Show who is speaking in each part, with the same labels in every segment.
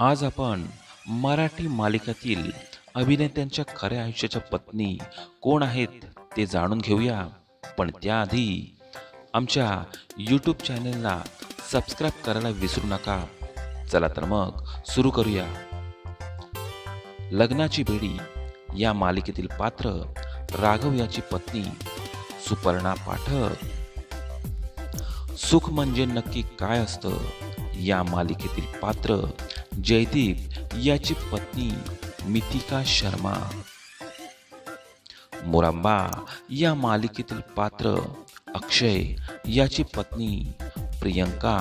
Speaker 1: आज आपण मराठी मालिकातील अभिनेत्यांच्या खऱ्या आयुष्याच्या पत्नी कोण आहेत ते जाणून घेऊया. पण त्याआधी आमच्या यूट्यूब चॅनलला सबस्क्राईब करायला विसरू नका. चला तर मग सुरू करूया. लग्नाची बेडी या मालिकेतील पात्र राघव याची पत्नी सुपर्णा पाठक. सुख म्हणजे नक्की काय असतं या मालिकेतील पात्र जयदीप याची पत्नी मितिका शर्मा. मोरांबा या मालिकेतील पात्र अक्षय याची पत्नी प्रियंका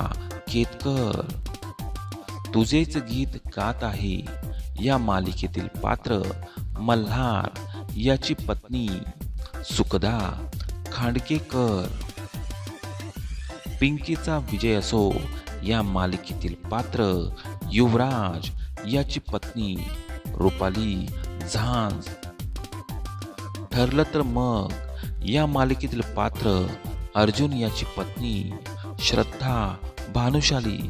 Speaker 1: केतकर. तुझेच गीत गात आहे या मालिकेतील पात्र मल्हार याची पत्नी सुखदा खांडकेकर. पिंकीचा विजय असो या मालिकेतील पात्र युवराज याची पत्नी रुपाली झांज ठरलं तर मग या मालिकेतील पात्र अर्जुन याची पत्नी श्रद्धा भानुशाली.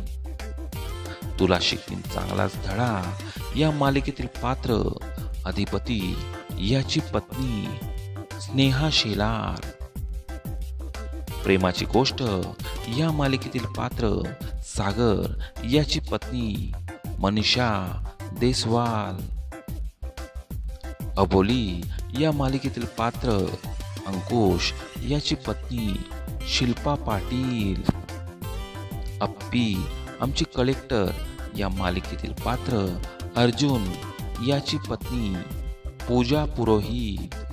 Speaker 1: तुला शिकवीन चांगलाच धडा. या मालिकेतील पात्र अधिपती याची पत्नी स्नेहा शेलार. प्रेमाची गोष्ट या मालिकेतील पात्र सागर याची पत्नी मनीषा देसवाल. अबोली या मालिकेतील पात्र अंकुश याची पत्नी शिल्पा पाटील. अप्पी आमची कलेक्टर या मालिकेतील पात्र अर्जुन याची पत्नी पूजा पुरोहित.